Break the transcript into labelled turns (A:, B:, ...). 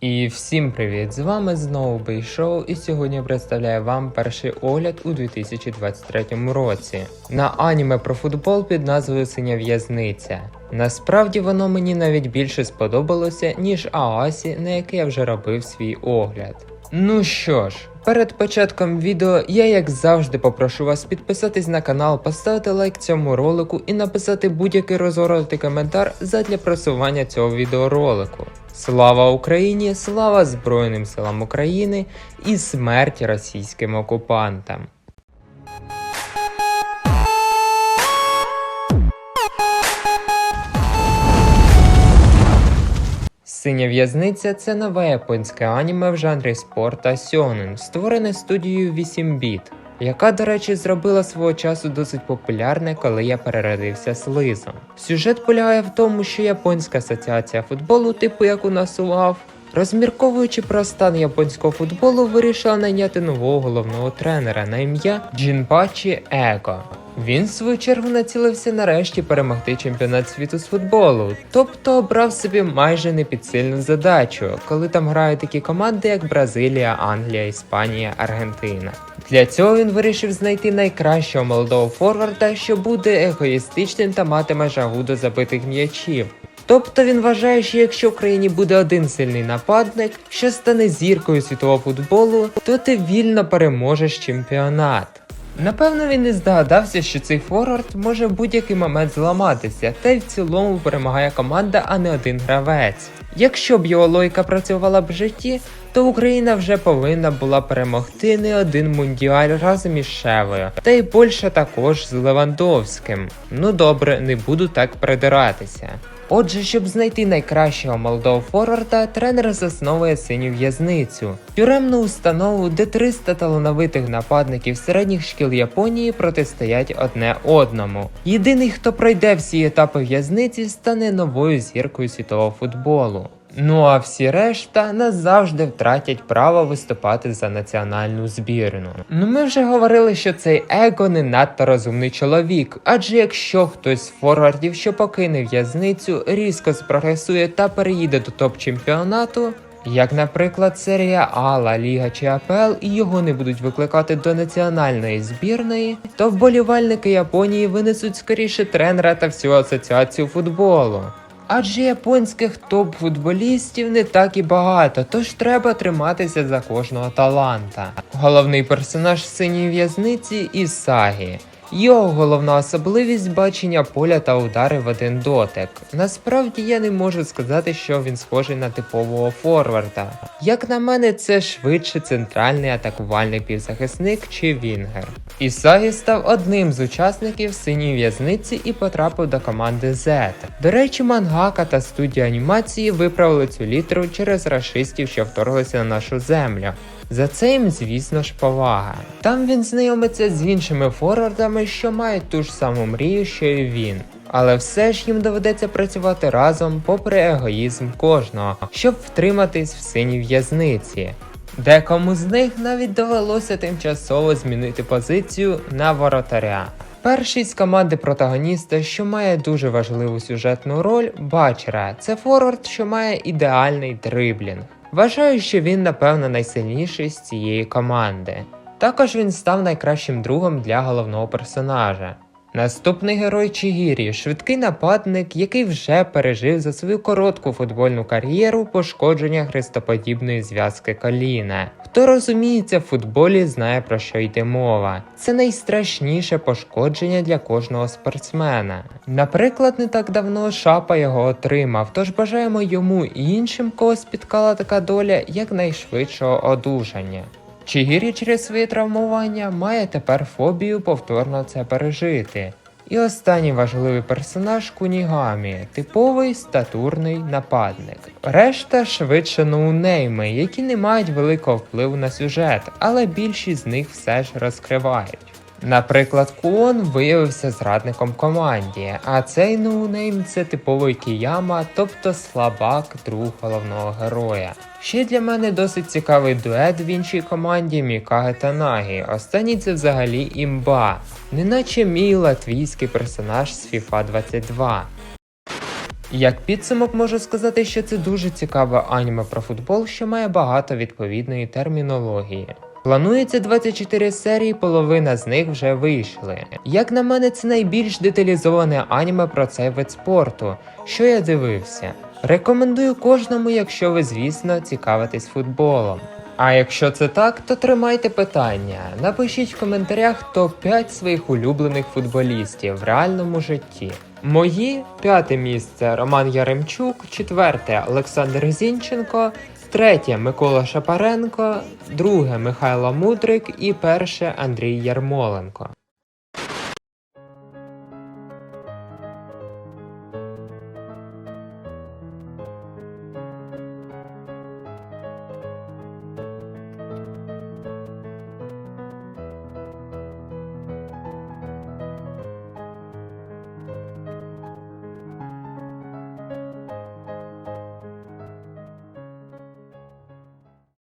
A: І всім привіт! З вами знову Бейшоу, і сьогодні я представляю вам перший огляд у 2023 році на аніме про футбол під назвою Синя в'язниця. Насправді воно мені навіть більше сподобалося, ніж Аасі, на яке я вже робив свій огляд. Ну що ж, перед початком відео я як завжди попрошу вас підписатись на канал, поставити лайк цьому ролику і написати будь-який розгорнутий коментар задля просування цього відеоролику. Слава Україні! Слава Збройним силам України і смерть російським окупантам! Синя в'язниця це нове японське аніме в жанрі спорт та сьонен, створене студією 8 біт, яка, до речі, зробила свого часу досить популярне, коли я переродився слизом. Сюжет полягає в тому, що японська асоціація футболу, типу як у нас УАФ, розмірковуючи про стан японського футболу, вирішила найняти нового головного тренера на ім'я Джінпачі Еко. Він, в свою чергу, націлився нарешті перемогти чемпіонат світу з футболу, тобто обрав собі майже непідсильну задачу, коли там грають такі команди, як Бразилія, Англія, Іспанія, Аргентина. Для цього він вирішив знайти найкращого молодого форварда, що буде егоїстичним та матиме жагу до забитих м'ячів. Тобто він вважає, що якщо в країні буде один сильний нападник, що стане зіркою світового футболу, то ти вільно переможеш чемпіонат. Напевно, він не здогадався, що цей форвард може в будь-який момент зламатися, та й в цілому перемагає команда, а не один гравець. Якщо б його логіка працювала б в житті, то Україна вже повинна була перемогти не один мундіаль разом із Шевою, та й Польща також з Левандовським. Ну добре, не буду так придиратися. Отже, щоб знайти найкращого молодого форварда, тренер засновує синю в'язницю, тюремну установу, де 300 талановитих нападників середніх шкіл Японії протистоять одне одному. Єдиний, хто пройде всі етапи в'язниці, стане новою зіркою світового футболу. Ну а всі решта назавжди втратять право виступати за національну збірну. Ну ми вже говорили, що цей его не надто розумний чоловік, адже якщо хтось з форвардів, що покине в'язницю, різко спрогресує та переїде до топ-чемпіонату. Як, наприклад, серія А, Ла Ліга чи АПЛ і його не будуть викликати до національної збірної, то вболівальники Японії винесуть скоріше тренера та всю асоціацію футболу. Адже японських топ-футболістів не так і багато, тож треба триматися за кожного таланта. Головний персонаж синій в'язниці Ісагі. Його головна особливість бачення поля та удари в один дотик. Насправді я не можу сказати, що він схожий на типового форварда. Як на мене, це швидше центральний атакувальний півзахисник чи Вінгер. Ісагі став одним з учасників синьої в'язниці і потрапив до команди Z. До речі, мангака та студія анімації виправили цю літеру через рашистів, що вторглися на нашу землю. За це їм, звісно ж, повага. Там він знайомиться з іншими форвардами, що мають ту ж саму мрію, що і він. Але все ж їм доведеться працювати разом, попри егоїзм кожного, щоб втриматись в синій в'язниці. Декому з них навіть довелося тимчасово змінити позицію на воротаря. Перший з команди протагоніста, що має дуже важливу сюжетну роль, Бачера, це форвард, що має ідеальний дриблінг. Вважаю, що він, напевно, найсильніший з цієї команди. Також він став найкращим другом для головного персонажа. Наступний герой Чигірі швидкий нападник, який вже пережив за свою коротку футбольну кар'єру пошкодження хрестоподібної зв'язки коліна. Хто розуміється в футболі, знає про що йде мова. Це найстрашніше пошкодження для кожного спортсмена. Наприклад, не так давно Шапа його отримав, тож бажаємо йому і іншим, кого спіткала така доля, якнайшвидшого одужання. Чигірі через свої травмування має тепер фобію повторно це пережити. І останній важливий персонаж Кунігамі, типовий статурний нападник. Решта швидше ноунейми, які не мають великого впливу на сюжет, але більшість з них все ж розкривають. Наприклад, Куон виявився зрадником команді, а цей ноунейм це типовий кіяма, тобто слабак друг головного героя. Ще для мене досить цікавий дует в іншій команді Мікаге та Нагі. Останній це взагалі імба, неначе мій латвійський персонаж з FIFA 22. Як підсумок можу сказати, що це дуже цікаве аніме про футбол, що має багато відповідної термінології. Планується 24 серії, половина з них вже вийшли. Як на мене, це найбільш деталізоване аніме про цей вид спорту, що я дивився. Рекомендую кожному, якщо ви, звісно, цікавитесь футболом. А якщо це так, то тримайте питання. Напишіть в коментарях топ-5 своїх улюблених футболістів в реальному житті. Мої п'яте місце Роман Яремчук, четверте Олександр Зінченко, третє Микола Шапаренко, друге Михайло Мудрик і перше Андрій Ярмоленко.